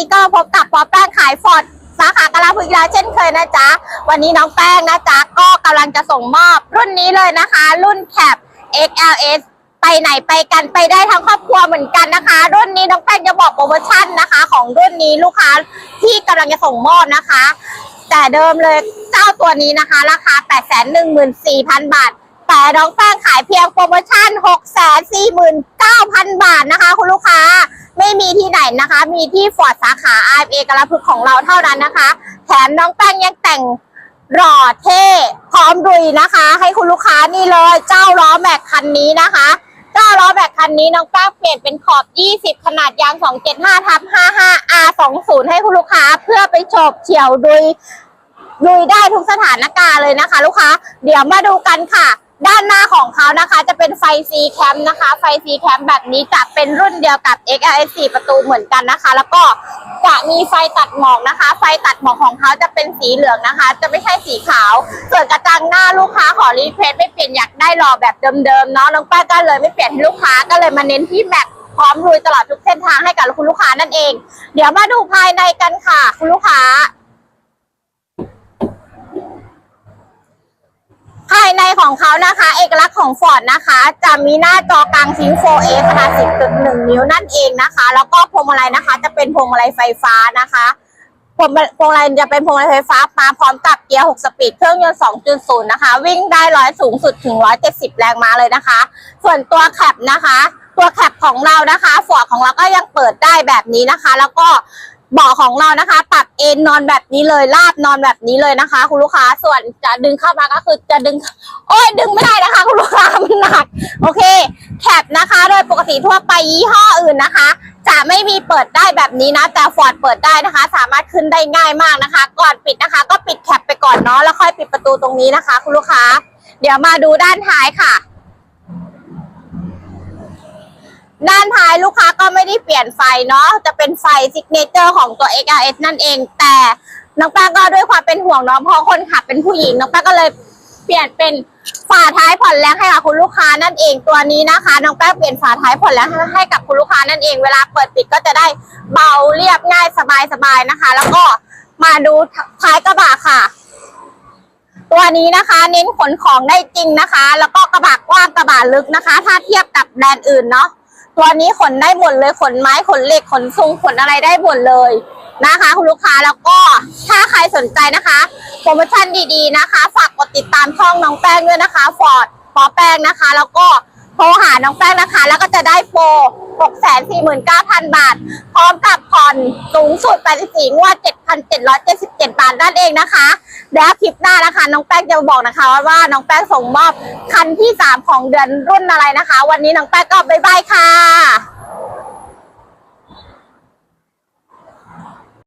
นี้ก็พบกับปอแป้งขายฟอร์ดสาขากาลาพึกษ์แล้วเช่นเคยนะจ๊ะ วันนี้น้องแป้งนะจ๊ะ ก็กำลังจะส่งมอบรุ่นนี้เลยนะคะ รุ่นแคป XLS ไปไหนไปกันไปได้ทั้งครอบครัวเหมือนกันนะคะ รุ่นนี้น้องแป้งจะบอกโปรโมชั่นนะคะ ของรุ่นนี้ลูกค้าที่กำลังจะส่งมอบนะคะ แต่เดิมเลยเจ้าตัวนี้นะคะ ราคา 814,000 บาท แต่น้องแป้งขายเพียงโปรโมชั่น 649,000 บาทนะคะ คุณลูกค้าไม่มีที่ไหนนะคะ มีที่ฟอร์ดสาขา RFA กระพึกของเราเท่านั้นนะคะ แถมน้องแป้งยังแต่งหล่อเท่พร้อมดุยนะคะ ให้คุณลูกค้านี่เลยเจ้าล้อแม็กคันนี้นะคะเจ้าล้อแม็กคันนี้น้องแป้งเปลี่ยนเป็นขอบ 20 ขนาดยาง 275ทับ55 R20 ให้คุณลูกค้าเพื่อไปโฉบเฉียวดุยลุยได้ทุกสถานการณ์เลยนะคะ ลูกค้า เดี๋ยวมาดูกันค่ะ ด้านหน้าของเขานะคะจะเป็นไฟ C cam นะคะ ไฟ C cam แบบนี้จะเป็นรุ่นเดียวกับ XLS 4ประตูเหมือนกันนะคะ แล้วก็จะมีไฟตัดหมอกนะคะ ไฟตัดหมอกของเขาจะเป็นสีเหลืองนะคะ จะไม่ใช่สีขาว ส่วนกระจังหน้าลูกค้าขอรีเควสไม่เปลี่ยนอยากได้หล่อแบบเดิมๆเนาะน้องป้งก็เลยไม่เปลี่ยนให้ลูกค้าก็เลยมาเน้นที่แม็กพร้อมลุยตลอดทุกเส้นทางให้กับคุณลูกค้านั่นเอง เดี๋ยวมาดูภายในกันค่ะ คุณลูกค้า ภายใน ของเขานะคะ เอกลักษณ์ของฟอร์ดนะคะ จะมีหน้าจอกลางชิ้น 4A ขนาด 10.1 นิ้วนั่นเองนะคะ แล้วก็พวงมาลัยนะคะ จะเป็นพวงมาลัยไฟฟ้านะคะพวงมาพวงมาลัยจะเป็นพวงมาลัยไฟฟ้ามาพร้อมกับเกียร์ 6 สปีดเครื่องยนต์ 2.0 นะคะ วิ่งได้ร้อยสูงสุดถึง 170 แรงม้าเลยนะคะ ส่วนตัวแคปนะคะ ตัวแคปของเรานะคะฟอร์ดของเราก็ยังเปิดได้แบบนี้นะคะ แล้วก็ เบาะของเรานะคะ ปรับเอนนอนแบบนี้เลยลาบนอนแบบนี้เลยนะคะ คุณลูกค้าส่วนจะดึงเข้ามาก็คือจะดึง โอ้ยดึงไม่ได้นะคะ คุณลูกค้ามันหนัก โอเค แคปนะคะ โดยปกติทั่วไปยี่ห้ออื่นนะคะ จะไม่มีเปิดได้แบบนี้นะ แต่ฟอร์ดเปิดได้นะคะ สามารถขึ้นได้ง่ายมากนะคะ ก่อนปิดนะคะ ก็ปิดแคปไปก่อนเนาะแล้วค่อยปิดประตูตรงนี้นะคะ คุณลูกค้า เดี๋ยวมาดูด้านท้ายค่ะ ด้านท้ายลูกค้าก็ไม่ได้เปลี่ยนไฟเนาะจะเป็นไฟซิกเนเจอร์ของตัว XRS นั่นเอง แต่น้องแป้งก็ด้วยความเป็นห่วงเนาะเพราะคนขับเป็นผู้หญิงน้องแป้งก็เลยเปลี่ยนเป็นฝาท้ายผ่อนแรงให้กับคุณลูกค้านั่นเองตัวนี้นะคะน้องแป้งเปลี่ยนฝาท้ายผ่อนแรงให้กับคุณลูกค้านั่นเอง เวลาเปิดปิดก็จะได้เบาเรียบง่ายสบายสบายๆนะคะ แล้วก็มาดูท้ายกระบะค่ะ ตัวนี้นะคะ เน้นขนของได้จริงนะคะ แล้วก็กระบะกว้างกระบะลึกนะคะ ถ้าเทียบกับแบรนด์อื่นเนาะ ตัวนี้ขนได้หมดเลยขนไม้ขนเหล็กขนซุงขนอะไรได้หมดเลยนะคะ คุณลูกค้าแล้วก็ถ้าใครสนใจนะคะโปรโมชั่นดีๆนะคะ ฝากกดติดตามช่องน้องแป้งด้วยนะคะฟอร์ดปอแป้งนะคะ แล้วก็โทรหาน้องแป้งนะคะ แล้วก็จะได้โปร 649,000 บาท พร้อมกับผ่อนสูงสุด84งวด 7,777 บาทนั่นเองนะคะ แล้วคลิปหน้านะคะ น้องแป้งจะบอกนะคะว่าว่าน้องแป้งส่งมอบคันที่ 3 ของเดือนรุ่นอะไรนะคะ วันนี้น้องแป้งก็บ๊ายบายค่ะ